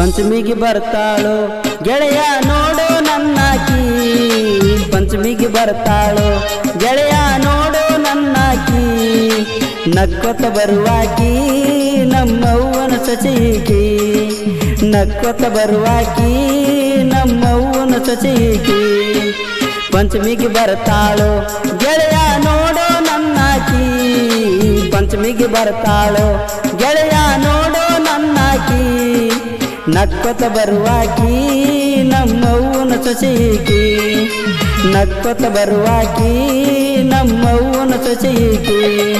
ಪಂಚಮಿಗೆ ಬರ್ತಾಳು ಗೆಳೆಯ ನೋಡು ನನ್ನಾಕಿ. ಪಂಚಮಿಗೆ ಬರ್ತಾಳು ಗೆಳೆಯ ನೋಡು ನನ್ನಾಕಿ. ನಕ್ಕೊತ ಬರುವಾಕಿ ನಮ್ಮವ್ವನ ಸಚಿಕಿ ನಕ್ಕೊತ ಬರುವಾಕಿ ನಮ್ಮವ್ವನ ಸಚಿಕಿ ಪಂಚಮಿಗೆ ಬರ್ತಾಳು ಗೆಳೆಯ ನೋಡು ನನ್ನಾಕಿ. ಪಂಚಮಿಗೆ ಬರ್ತಾಳು ಗೆಳೆಯ ನಕ್ಕೊತ ಬರುವಾಕಿ ನಮ್ಮವ್ವನ ಸೊಸೆಯಿಕಿ. ನಕ್ಕೊತ ಬರುವಾಕಿ ನಮ್ಮವ್ವನ ಸೊಸೆಕಿ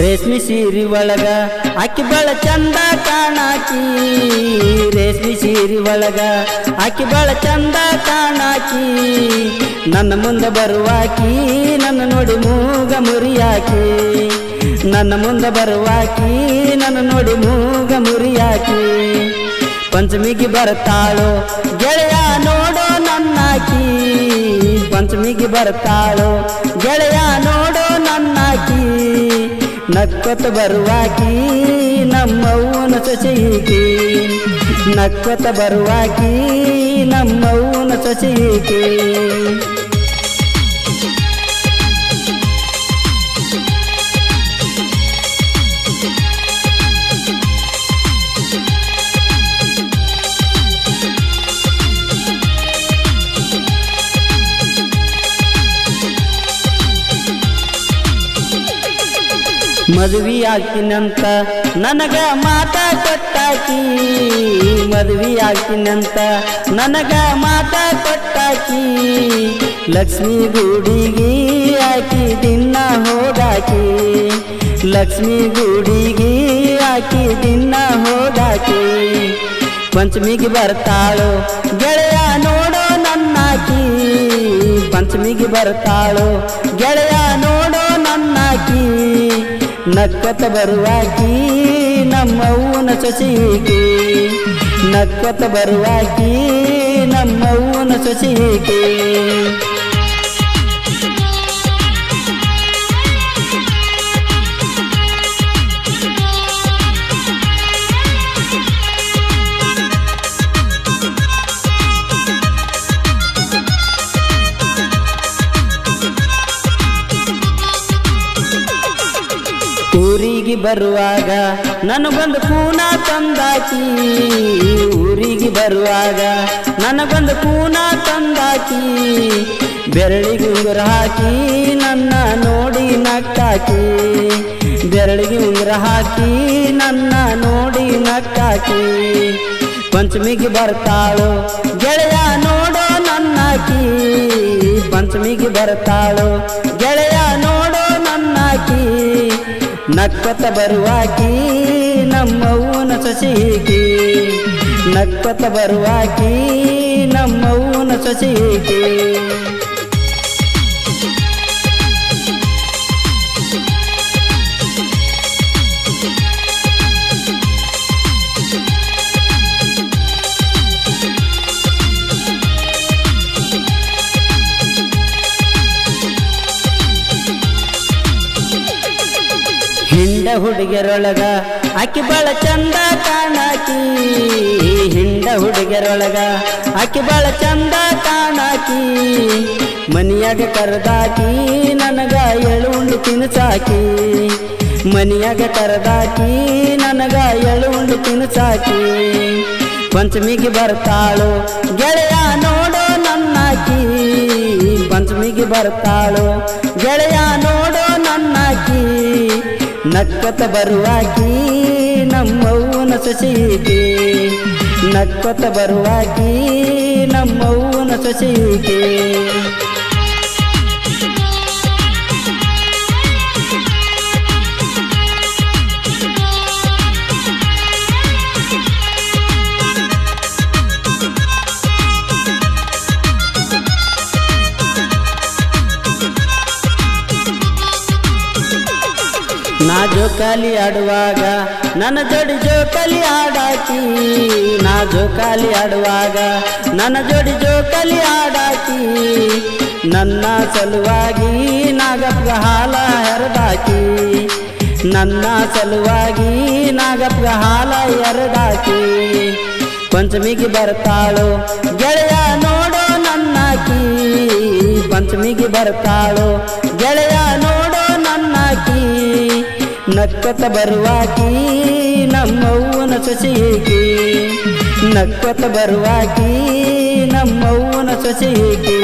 ರೇಷ್ಮೆ ಸೀರಿ ಒಳಗ ಅಕ್ಕಿ ಬಳ ಚಂದ ಕಾಣಾಕಿ. ರೇಷ್ಮೆ ಸೀರಿ ಒಳಗ ಅಕ್ಕಿ ಬಳ ಚಂದ ಕಾಣಾಕಿ. ನನ್ನ ಮುಂದೆ ಬರುವಾಕಿ, ನನ್ನ ನೋಡಿ ಮೂಗ ಮುರಿಯಾಕಿ. ನನ್ನ ಮುಂದೆ ಬರುವಾಕಿ, ನನ್ನ ನೋಡಿ ಮೂಗ ಮುರಿಯಾಕಿ. ಪಂಚಮಿಗೆ ಬರ್ತಾಳು, ಗೆಳೆಯ ನೋಡೋ ನನ್ನಾಕಿ. ಪಂಚಮಿಗೆ ಬರ್ತಾಳು, ಗೆಳೆಯ ನಕ್ಕೊತ ಬರುವಾಕಿ ನಮ್ಮವ್ವನ ಸೊಸೆಯಿಗೆ ನಕ್ಕೊತ ಬರುವಾಕಿ ನಮ್ಮವ್ವನ ಸೊಸೆಯಿಗೆ ಮದುವೆ ಆಗ್ತೀನಂತ ನನಗ ಮಾತ ಕೊಟ್ಟಾಕಿ. ಮದುವೆ ಆಗ್ತೀನಂತ ನನಗ ಮಾತ ಕೊಟ್ಟಾಕಿ. ಲಕ್ಷ್ಮಿ ಗುಡಿಗೆ ಆಕಿ ದಿನ ಹೋದಾಕಿ. ಲಕ್ಷ್ಮಿ ಗುಡಿಗೆ ಆಕಿ ದಿನ ಹೋದಾಕಿ. ಪಂಚಮಿಗೆ ಬರ್ತಾಳು ಗೆಳೆಯ ನೋಡೋ ನನ್ನಾಕಿ. ಪಂಚಮಿಗೆ ಬರ್ತಾಳು ಗೆಳೆಯ ನೋಡೋ ನಕ್ಕತ ಬರುವಾಕಿ ನಮ್ಮವ್ವನ ಸೊಸೆಗೆ ನಕ್ಕತ ಬರುವಾಕಿ ನಮ್ಮವ್ವನ ಸೊಸೆಗೆ ಊರಿಗೆ ಬರುವಾಗ ನನಗೊಂದು ಕೂನ ತಂದಾಕಿ. ಊರಿಗೆ ಬರುವಾಗ ನನಗೊಂದು ಕೂನ ತಂದಾಕಿ. ಬೆರಳಿಗೆ ಉಂಗುರ ಹಾಕಿ ನನ್ನ ನೋಡಿ ನಕ್ಕಾಕಿ. ಬೆರಳಿಗೆ ಉಂಗುರ ಹಾಕಿ ನನ್ನ ನೋಡಿ ನಕ್ಕಾಕಿ. ಪಂಚಮಿಗೆ ಬರ್ತಾಳು ಗೆಳೆಯ ನೋಡೋ ನನ್ನಾಕಿ. ಪಂಚಮಿಗೆ ಬರ್ತಾಳು ಗೆಳೆಯ ನಕ್ಕತ ಬರುವಾಕಿ ನಮ್ಮವ್ವನ ಸೊಸೆಗೆ ನಕ್ಕತ ಬರುವಾಕಿ ನಮ್ಮವ್ವನ ಸೊಸೆಗೆ ಹಿಂಡ ಹುಡುಗರೊಳಗ ಅಕ್ಕಿ ಬಾಳ ಚಂದ ಕಾಣಾಕಿ. ಹಿಂಡ ಹುಡುಗರೊಳಗ ಅಕ್ಕಿ ಬಾಳ ಚಂದ ಕಾಣಾಕಿ. ಮನಿಯಾಗ ಕರೆದಾಕಿ, ನನಗ ಎಳುಂಡು ತಿನ್ಸಾಕಿ. ಮನಿಯಾಗ ಕರೆದಾಕಿ, ನನಗ ಎಳುಂಡು ತಿನ್ಸಾಕಿ. ಪಂಚಮಿಗೆ ಬರ್ತಾಳು, ಗೆಳೆಯ ನೋಡೋ ನನ್ನಾಕಿ. ಪಂಚಮಿಗೆ ಬರ್ತಾಳು, ಗೆಳೆಯ ನನ್ನಾಕಿ ನಕ್ಕತ ಬರುವಾಕಿ ನಮ್ಮವ್ವನ ಸೊಸೆಯಿಕೆ. ನಕ್ಕತ ಬರುವಾಕಿ ನಮ್ಮವ್ವನ ಸೊಸೆಗೆ ನಾ ಜೋಕಾಲಿ ಆಡುವಾಗ, ನನ್ನ ಜೋಡಿ ಜೋಕಾಲಿ ಆಡಾಕಿ. ನಾ ಜೋಕಾಲಿ ಆಡುವಾಗ, ನನ್ನ ಜೋಡಿ ಜೋಕಾಲಿ ಆಡಾಕಿ. ನನ್ನ ಸಲುವಾಗಿ ನಾಗಪ್ಪ ಹಾಲ ಎರಡಾಕಿ ನನ್ನ ಸಲುವಾಗಿ ನಾಗಪ್ಪ ಹಾಲ ಎರಡಾಕಿ ಪಂಚಮಿಗೆ ಬರ್ತಾಳು, ಗೆಳೆಯ ನೋಡೋ ನನ್ನಾಕಿ. ಪಂಚಮಿಗೆ ಬರ್ತಾಳು ನಕ್ಕತ ಬರುವಾಕಿ ನಮ್ಮವ್ವನ ಸೊಸೆಯೇಕೆ ನಕ್ಕತ ಬರುವಾಕಿ ನಮ್ಮವ್ವನ ಸೊಸೆಯೇಕಿ